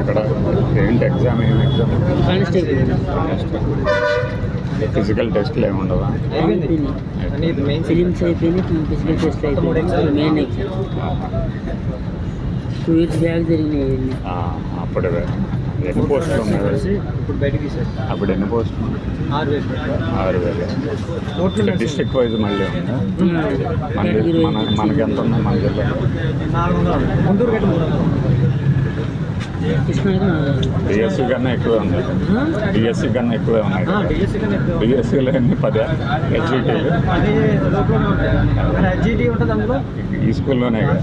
అక్కడ ఏంటి ఎగ్జామ్ ఏం ఎగ్జామ్ ఫిజికల్ టెస్ట్లు ఏమి ఉండవా ఫిలిమ్స్ అయిపోయినాయి ఫిజికల్ టెస్ట్ అయిపోయింది. Main exam two years back జరిగినాయి అప్పుడు. ఎన్ని పోస్టులు ఉన్నాయి? ఇప్పుడు బయటకి తీసారు అప్పుడు ఎన్ని పోస్టులు? ఆరు వేలు. ఆరు వేలు. డిస్ట్రిక్ట్ వైజ్ మళ్ళీ ఉందా. మన మన మనకి ఎంత ఉన్నాయి? మన జిల్లా గుంటూరు. డిఎస్సి కన్నా ఎక్కువే ఉన్నాయి. ఆ? డిఎస్సి కన్నా ఎక్కువే ఉన్నాయి. డిఎస్సీ కన్నా ఎక్కువ. డిఎస్సిలో ఎన్ని? పదే? హెచ్ఈటీలు ఈ స్కూల్లోనే కదా.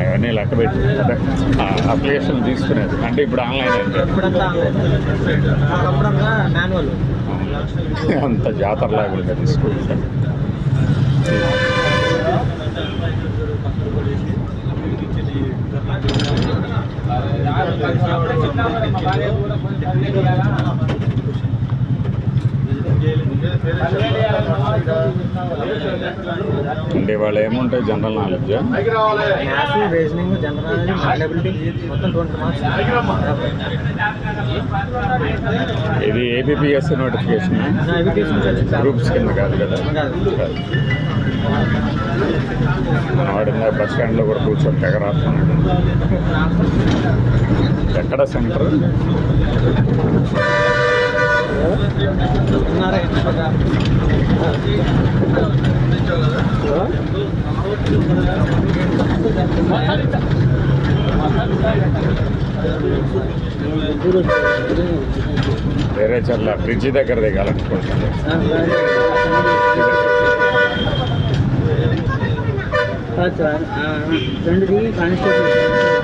అవన్నీ లెక్క పెట్టి అప్లికేషన్ తీసుకునేది. అంటే ఇప్పుడు ఆన్లైన్ అంటే. అంత జాతరలాగా ఉంటుంది స్కూల్ అంటే వాళ్ళు ఏముంటాయి general knowledge maths reasoning general మైనబిలిటీ మొత్తం ట్వంటీ మార్క్స్ ఇది ఏబిపిఎస్సి నోటిఫికేషన్ గ్రూప్స్ కింద కాదు కదా? వాడు బస్ స్టాండ్లో కూడా కూర్చొని తెగ రాస్తున్నాడు. ఎక్కడ సెంటర్. వేరే చర్ల బ్రిడ్జి దగ్గర దిగాలనుకుంటున్నాను. రెండు కానిస్టేబుల్.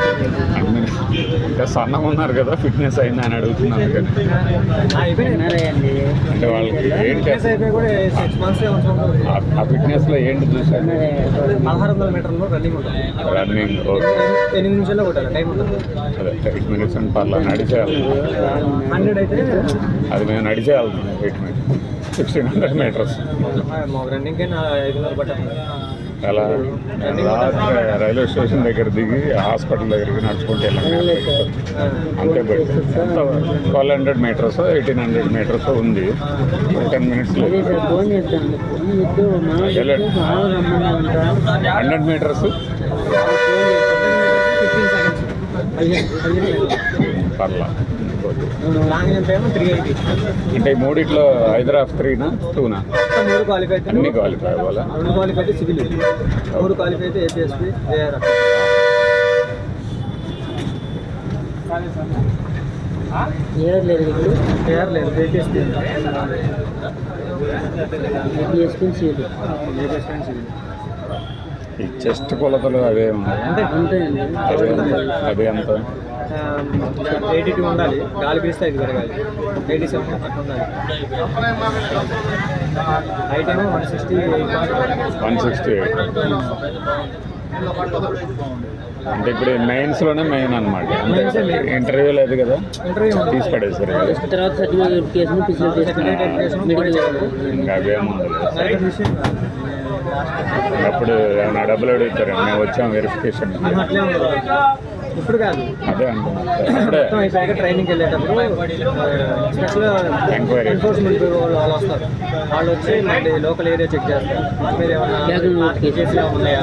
ఇంకా సన్నం ఉన్నారు కదా ఫిట్నెస్ అయింది అని అడుగుతున్నాను కానీ. అంటే వాళ్ళకి ఏంటి? ఆ- ఫిట్నెస్లో ఏంటి చూసాను రన్నింగ్ ఎనిమిది నిమిషాల్లో అదే ఎయిట్ మినిట్స్ అని పర్లా నడిచే వెళ్తున్నాం హండ్రెడ్ అయితే అది మేము నడిచే వెళ్తున్నాం eight minutes sixteen hundred metres running అలా రైల్వే స్టేషన్ దగ్గర దిగి హాస్పిటల్ దగ్గరికి నడుచుకుంటూ వెళ్ళాను అంతే ఎంత twelve hundred metres eighteen hundred metres ఉంది. టెన్ ఉంటా హండ్రెడ్ మీటర్స్? పర్లా. ఎయిటీ అంటే మూడిట్లో ఐదర్ ఆఫ్ త్రీనా టూనా మూడు క్వాలిఫై అన్ని క్వాలిఫై అవ్వాలా? రెండు క్వాలిఫై అయితే సివిల్ మూడు క్వాలిఫై అయితే ఏపీఎస్పీ ఏఆర్ ఏఆర్ లేదు ఏఆర్ లేదు APSP APSP seat APSP civil ఈ చెస్ట్ కొలతలు అవే అదే ఎంత అదే ఎంత ఎయిటీ టూ ఉండాలి. గాలి పీస్తే ఐదు పెరగాలి ఎయిటీ సెవెన్ అట్లా ఉండాలి. హైట్ ఏమో one sixty one sixty eight. అంటే ఇప్పుడు మెయిన్స్లోనే మెయిన్ అనమాట. ఇంటర్వ్యూ లేదు కదా? తీసి పడేసారు తర్వాత ఇంకా అవేం ఉండదు. అప్పుడు ఏమైనా డబ్బులు అడుగుతారు మేము వచ్చాం వెరిఫికేషన్ ఇప్పుడు కాదు. అదే అప్పుడే ట్రైనింగ్కి వెళ్ళేటప్పుడు స్పెషల్. ఎన్ఫోర్స్మెంట్ వాళ్ళు వాళ్ళు వస్తారు. వాళ్ళు వచ్చి మళ్ళీ లోకల్ ఏరియా చెక్ చేస్తారు. మీరు ఏమైనా ఉన్నాయా?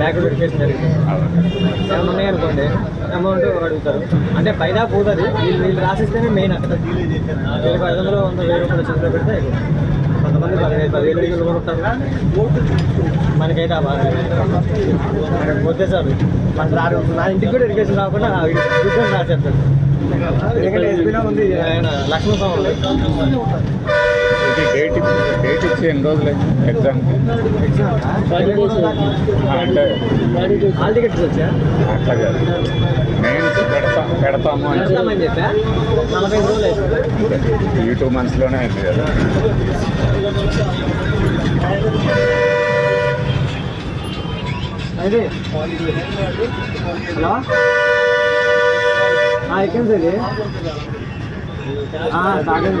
బ్యాక్ వెరిఫికేషన్ జరుగుతుంది. ఏమైనా ఉన్నాయనుకోండి అమౌంట్ అడుగుతారు. అంటే పైదా పోతుంది వీళ్ళు వీళ్ళు రాసిస్తేనే మెయిన్ అక్కడ. వీళ్ళకి ఐదు వందలు వంద వెయ్యి రూపాయలు చేతిలో పెడితే. కొంతమంది పదివేలు ఐదు వందలు కొనుక్కుంటారు. మనకైతే. పోతే చాలు. మన రాడు నా ఇంటికి కూడా ఎడ్యుకేషన్ రాకుండా ఉద్యోగం రాసేస్తాడు ఎందుకంటే ఎస్పీలో ఉంది. ఆయన లక్ష్మణ స్వామి డేట్ ఇచ్చి- ఎన్ని రోజులు ఎగ్జామ్కి అంటే అట్లా కాదు. మెయిన్స్ పెడతాం పెడతాము అని చెప్పా. ఈ టూ మంత్స్లోనే అయింది కదా. అదే. హలో? ఎక్కడ సార్ తాగండి